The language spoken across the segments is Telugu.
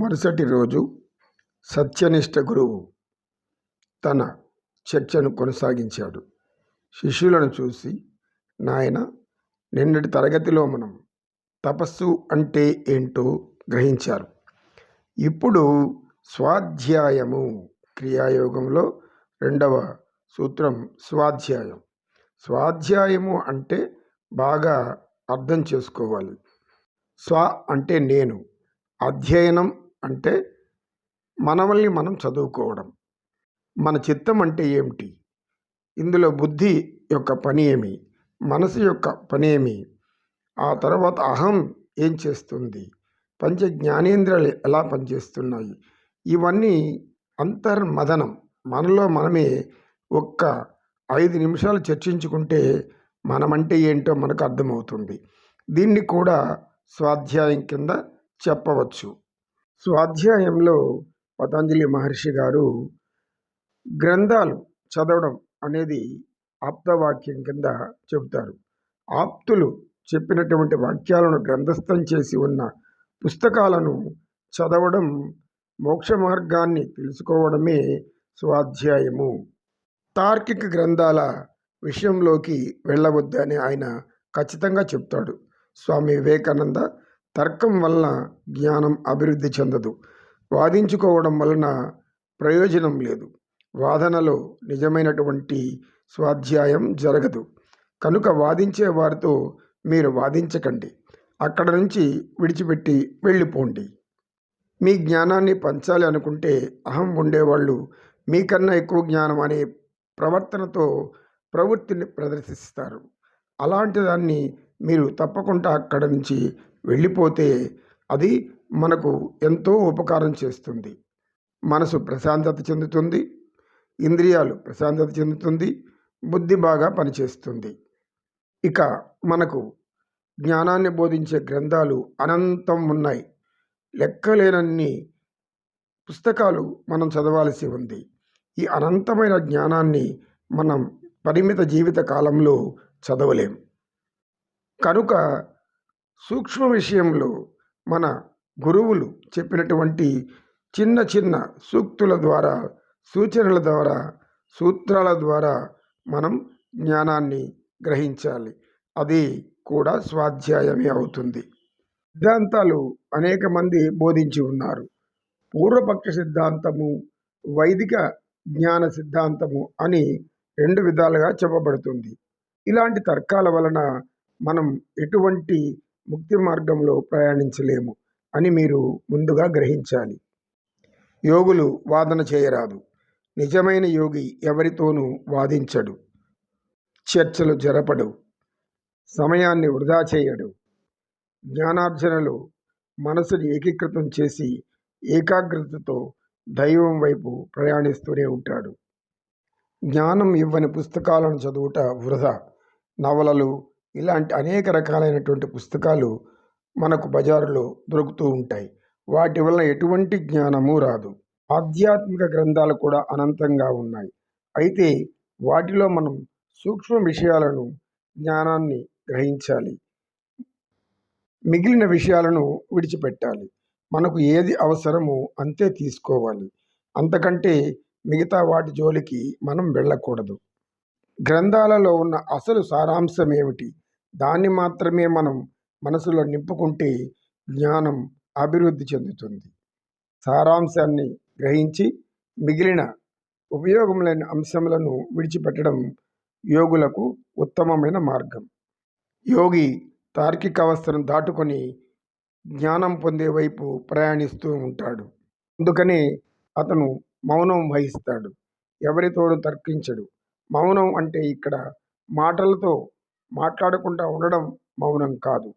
మరుసటి రోజు సత్యనిష్ట గురువు తన చర్చను కొనసాగించాడు. శిష్యులను చూసి నాయన నిన్నటి తరగతిలో మనం తపస్సు అంటే ఏంటో గ్రహించారు. ఇప్పుడు స్వాధ్యాయము క్రియాయోగంలో రెండవ సూత్రం స్వాధ్యాయం. స్వాధ్యాయము అంటే బాగా అర్థం చేసుకోవాలి. స్వ అంటే నేను అధ్యయనం అంటే మనల్ని మనం చదువుకోవడం. మన చిత్తం అంటే ఏమిటి? ఇందులో బుద్ధి యొక్క పని ఏమి? మనసు యొక్క పని ఏమి? ఆ తర్వాత అహం ఏం చేస్తుంది? పంచ జ్ఞానేంద్రియాలు ఎలా పనిచేస్తున్నాయి? ఇవన్నీ అంతర్మదనం. మనలో మనమే ఒక్క ఐదు నిమిషాలు చర్చించుకుంటే మనమంటే ఏంటో మనకు అర్థమవుతుంది. దీన్ని కూడా స్వాధ్యాయం కింద చెప్పవచ్చు. స్వాధ్యాయంలో పతంజలి మహర్షి గారు గ్రంథాలు చదవడం అనేది ఆప్తవాక్యం కింద చెబుతారు. ఆప్తులు చెప్పినటువంటి వాక్యాలను గ్రంథస్థం చేసి ఉన్న పుస్తకాలను చదవడం మోక్ష మార్గాన్ని తెలుసుకోవడమే స్వాధ్యాయము. తార్కిక గ్రంథాల విషయంలోకి వెళ్ళవద్దని ఆయన ఖచ్చితంగా చెప్తాడు. స్వామి వివేకానంద తర్కం వలన జ్ఞానం అభివృద్ధి చెందదు. వాదించుకోవడం వలన ప్రయోజనం లేదు. వాదనలో నిజమైనటువంటి స్వాధ్యాయం జరగదు. కనుక వాదించే వారితో మీరు వాదించకండి. అక్కడ నుంచి విడిచిపెట్టి వెళ్ళిపోండి. మీ జ్ఞానాన్ని పంచాలి అనుకుంటే అహం ఉండేవాళ్ళు మీకన్నా ఎక్కువ జ్ఞానం అనే ప్రవర్తనతో ప్రవృత్తిని ప్రదర్శిస్తారు. అలాంటి దాన్ని మీరు తప్పకుండా అక్కడ నుంచి వెళ్ళిపోతే అది మనకు ఎంతో ఉపకారం చేస్తుంది. మనసు ప్రశాంతత చెందుతుంది. ఇంద్రియాలు ప్రశాంతత చెందుతుంది. బుద్ధి బాగా పనిచేస్తుంది. ఇక మనకు జ్ఞానాన్ని బోధించే గ్రంథాలు అనంతం ఉన్నాయి. లెక్కలేనన్ని పుస్తకాలు మనం చదవాల్సి ఉంది. ఈ అనంతమైన జ్ఞానాన్ని మనం పరిమిత జీవిత కాలంలో చదవలేం. కనుక సూక్ష్మ విషయంలో మన గురువులు చెప్పినటువంటి చిన్న చిన్న సూక్తుల ద్వారా సూచనల ద్వారా సూత్రాల ద్వారా మనం జ్ఞానాన్ని గ్రహించాలి. అది కూడా స్వాధ్యాయమే అవుతుంది. సిద్ధాంతాలు అనేక మంది బోధించి ఉన్నారు. పూర్వపక్ష సిద్ధాంతము వైదిక జ్ఞాన సిద్ధాంతము అని రెండు విధాలుగా చెప్పబడుతుంది. ఇలాంటి తర్కాల వలన మనం ఎటువంటి ముక్తి మార్గంలో ప్రయాణించలేము అని మీరు ముందుగా గ్రహించాలి. యోగులు వాదన చేయరాదు. నిజమైన యోగి ఎవరితోనూ వాదించడు. చర్చలు జరపడు. సమయాన్ని వృధా చేయడు. జ్ఞానార్జనలో మనసుని ఏకీకృతం చేసి ఏకాగ్రతతో దైవం వైపు ప్రయాణిస్తూనే ఉంటాడు. జ్ఞానం ఇవ్వని పుస్తకాలను చదువుట వృధా. నవలలు ఇలాంటి అనేక రకాలైనటువంటి పుస్తకాలు మనకు బజారులో దొరుకుతూ ఉంటాయి. వాటి వల్ల ఎటువంటి జ్ఞానము రాదు. ఆధ్యాత్మిక గ్రంథాలు కూడా అనంతంగా ఉన్నాయి. అయితే వాటిలో మనం సూక్ష్మ విషయాలను జ్ఞానాన్ని గ్రహించాలి. మిగిలిన విషయాలను విడిచిపెట్టాలి. మనకు ఏది అవసరమో అంతే తీసుకోవాలి. అంతకంటే మిగతా వాటి జోలికి మనం వెళ్ళకూడదు. గ్రంథాలలో ఉన్న అసలు సారాంశం ఏమిటి? దాన్ని మాత్రమే మనం మనసులో నింపుకుంటే జ్ఞానం అభివృద్ధి చెందుతుంది. సారాంశాన్ని గ్రహించి మిగిలిన ఉపయోగం లేని అంశములను విడిచిపెట్టడం యోగులకు ఉత్తమమైన మార్గం. యోగి తార్కిక అవస్థను దాటుకొని జ్ఞానం పొందే వైపు ప్రయాణిస్తూ ఉంటాడు. అందుకనే అతను మౌనం వహిస్తాడు. ఎవరితోడు తర్కించడు. మౌనం అంటే ఇక్కడ మాటలతో మాట్లాడకుండా ఉండడం మౌనం కాదు.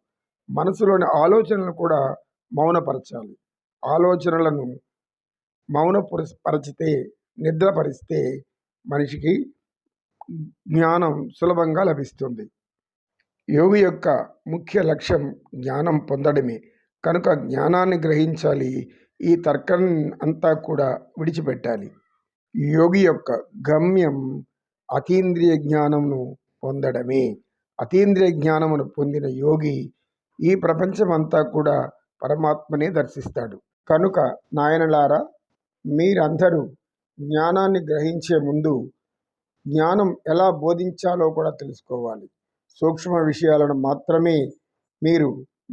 మనసులోని ఆలోచనలు కూడా మౌనపరచాలి. ఆలోచనలను మౌనపరిచితే నిద్రపరిస్తే మనిషికి జ్ఞానం సులభంగా లభిస్తుంది. యోగి యొక్క ముఖ్య లక్ష్యం జ్ఞానం పొందడమే. కనుక జ్ఞానాన్ని గ్రహించాలి. ఈ తర్కం అంతా కూడా విడిచిపెట్టాలి. యోగి యొక్క గమ్యం అతీంద్రియ జ్ఞానమును పొందడమే. అతీంద్రియ జ్ఞానమును పొందిన యోగి ఈ ప్రపంచమంతా కూడా పరమాత్మనే దర్శిస్తాడు. కనుక నాయనలారా మీరందరూ జ్ఞానాన్ని గ్రహించే ముందు జ్ఞానం ఎలా బోధించాలో కూడా తెలుసుకోవాలి. సూక్ష్మ విషయాలను మాత్రమే మీరు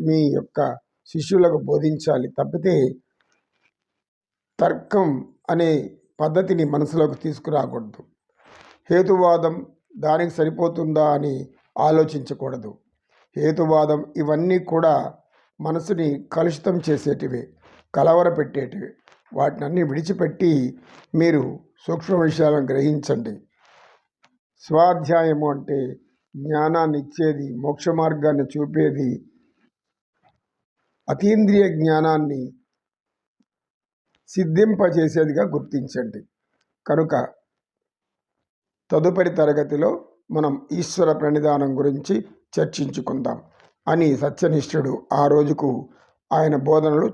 మీ యొక్క శిష్యులకు బోధించాలి తప్పితే తర్కం అనే పద్ధతిని మనసులోకి తీసుకురాకూడదు. హేతువాదం దానికి సరిపోతుందా అని ఆలోచించకూడదు. హేతువాదం ఇవన్నీ కూడా మనసుని కలుషితం చేసేటివే కలవరపెట్టేటివి. వాటిని అన్ని విడిచిపెట్టి మీరు సూక్ష్మ విషయాలను గ్రహించండి. స్వాధ్యాయము అంటే జ్ఞానాన్ని ఇచ్చేది మోక్ష మార్గాన్ని చూపేది అతీంద్రియ జ్ఞానాన్ని సిద్ధింపజేసేదిగా గుర్తించండి. కనుక తదుపరి తరగతిలో మనం ఈశ్వర ప్రణిధానం గురించి చర్చించుకుందాం. అని సత్యనిష్ఠుడు ఆ రోజుకు ఆయన బోధనలు